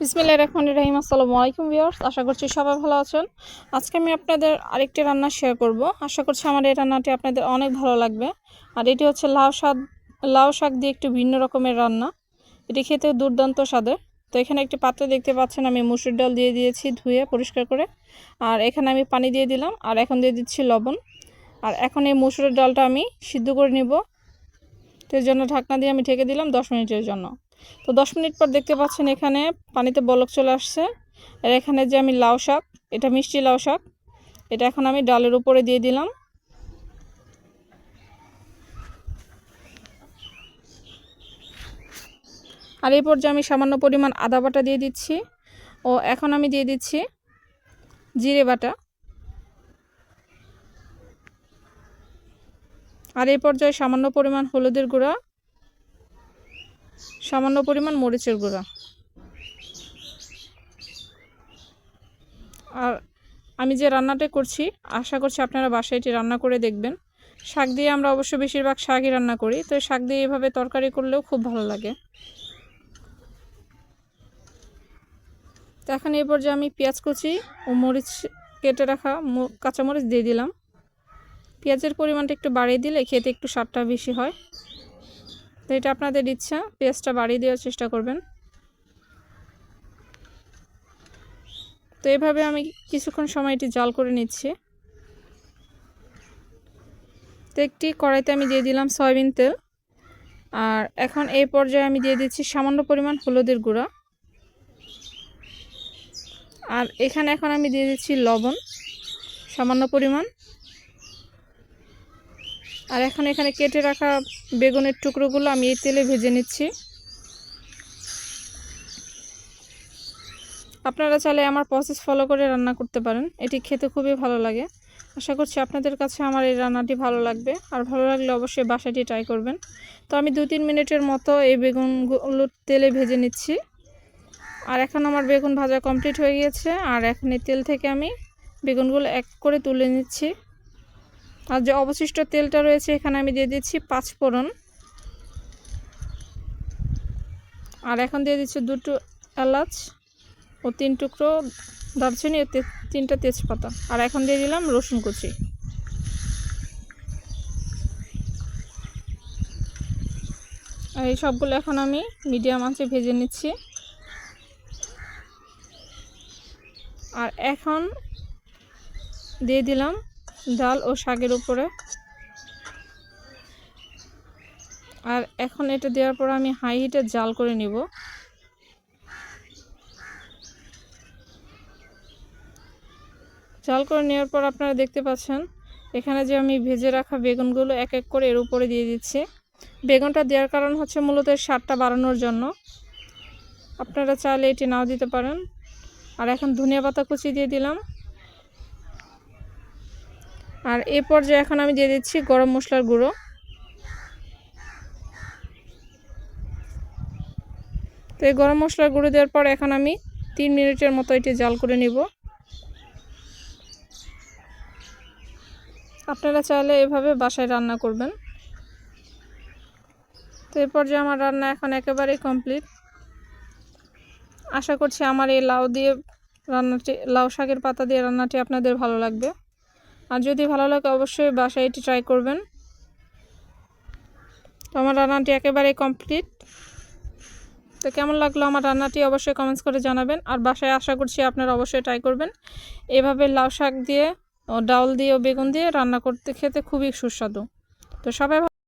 বিসমিল্লাহির রহমানির রহিম, আসসালামু আলাইকুম ভিউয়ার্স, আশা করছি সবাই ভালো আছেন। আজকে আমি আপনাদের আরেকটি রান্না শেয়ার করব। আশা করছি আমার এই রান্নাটি আপনাদের অনেক ভালো লাগবে। আর এটি হচ্ছে লাউ শাক লাউ শাক দিয়ে একটু ভিন্ন রকমের রান্না। এটি খেতে দুর্দান্ত স্বাদের। তো এখানে একটি পাত্রে দেখতে পাচ্ছেন, আমি মুসুর ডাল দিয়ে দিয়েছি ধুয়ে পরিষ্কার করে। আর এখানে আমি পানি দিয়ে দিলাম। আর এখন দিয়ে দিচ্ছি লবণ। আর এখন এই মুসুরের ডালটা আমি সিদ্ধ করে নিব। তো জন্য ঢাকনা দিয়ে আমি ঢেকে দিলাম দশ মিনিটের জন্য। তো দশ মিনিট পর দেখতে পাচ্ছেন এখানে পানিতে বলক চলে আসছে। আর এখানে যে আমি লাউ শাক, এটা মিষ্টি লাউ শাক, এটা এখন আমি ডালের উপরে দিয়ে দিলাম। আর এই পর্যায়ে আমি সামান্য পরিমাণ আদা বাটা দিয়ে দিচ্ছি। ও, এখন আমি দিয়ে দিচ্ছি জিরে বাটা। আর এই পর্যায়ে সামান্য পরিমাণ হলুদের গুঁড়া সামান্য পরিমাণ মরিচের গুঁড়া। আর আমি যে রান্নাটা করছি, আশা করছি আপনারা বাসায় এটি রান্না করে দেখবেন। শাক দিয়ে আমরা অবশ্য বেশিরভাগ শাকই রান্না করি, তো শাক দিয়ে এভাবে তরকারি করলেও খুব ভালো লাগে। তো এখন এই পর্যায়ে আমি পেঁয়াজ কুচি ও মরিচ কেটে রাখা কাঁচামরিচ দিয়ে দিলাম। পেঁয়াজের পরিমাণটা একটু বাড়িয়ে দিলে খেতে একটু স্বাদটা বেশি হয়। তো এটা আপনাদের ইচ্ছা, পেঁয়াজটা বাড়িয়ে দেওয়ার চেষ্টা করবেন। তো এভাবে আমি কিছুক্ষণ সময় এটি জাল করে নিচ্ছি। তো একটি কড়াইতে আমি দিয়ে দিলাম সয়াবিন তেল। আর এখন এই পর্যায়ে আমি দিয়ে দিচ্ছি সামান্য পরিমাণ হলুদের গুঁড়া। আর এখানে এখন আমি দিয়ে দিচ্ছি লবণ, সামান্য পরিমাণ। আর এখন এখানে কেটে রাখা বেগুনের টুকরোগুলো আমি এই তেলে ভেজে নিচ্ছি। আপনারা চাইলে আমার প্রসেস ফলো করে রান্না করতে পারেন। এটি খেতে খুবই ভালো লাগে। আশা করছি আপনাদের কাছে আমার এই রান্নাটি ভালো লাগবে। আর ভালো লাগলে অবশ্যই বাসাটি ট্রাই করবেন। তো আমি দু তিন মিনিটের মতো এই বেগুনগুলো তেলে ভেজে নিচ্ছি। আর এখন আমার বেগুন ভাজা কমপ্লিট হয়ে গিয়েছে। আর এখন এই তেল থেকে আমি বেগুনগুলো এক করে তুলে নিচ্ছি। আর যে অবশিষ্ট তেলটা রয়েছে, এখানে আমি দিয়ে দিচ্ছি পাঁচ ফোড়ন। আর এখন দিয়ে দিচ্ছি দুটো এলাচ ও তিন টুকরো দারচিনি ও তিনটা তেজপাতা। আর এখন দিয়ে দিলাম রসুন কুচি। আর এই সবগুলো এখন আমি মিডিয়াম আঁচে ভেজে নিচ্ছি। আর এখন দিয়ে দিলাম ডাল ও শাকের উপরে। আর এখন এটা দেওয়ার পর আমি হাই হিটে জাল করে নিব। জাল করে নেওয়ার পর আপনারা দেখতে পাচ্ছেন, এখানে যে আমি ভেজে রাখা বেগুনগুলো এক এক করে এর উপরে দিয়ে দিচ্ছি। বেগুনটা দেওয়ার কারণ হচ্ছে মূলত স্বাদটা বাড়ানোর জন্য। আপনারা চাইলে এটি নাও দিতে পারেন। আর এখন ধনিয়া পাতা কুচি দিয়ে দিলাম। আর এ পর্যায়ে এখন আমি দিয়ে দিচ্ছি গরম মশলার গুঁড়ো। তো এই গরম মশলার গুঁড়ো দেওয়ার পর এখন আমি তিন মিনিটের মতো এটি জাল করে নিব। আপনারা চাইলে এভাবে বাসায় রান্না করবেন। তো এ পর্যায়ে আমার রান্না এখন একেবারেই কমপ্লিট। আশা করছি আমার এই লাউ দিয়ে রান্নাটি, লাউ শাকের পাতা দিয়ে রান্নাটি আপনাদের ভালো লাগবে। আর যদি ভালো লাগে অবশ্যই বাসায় এটি ট্রাই করবেন। তো আমার রান্নাটি একেবারে কমপ্লিট তো কেমন লাগল আমার রান্নাটি অবশ্যই কমেন্টস করে জানাবেন। আর বাসায় আশা করছি আপনারা অবশ্যই ট্রাই করবেন। এভাবে লাউ শাক দিয়ে ও ডাউল দিয়ে ও বেগুন দিয়ে রান্না করতে খেতে খুবই সুস্বাদু। তো সবাই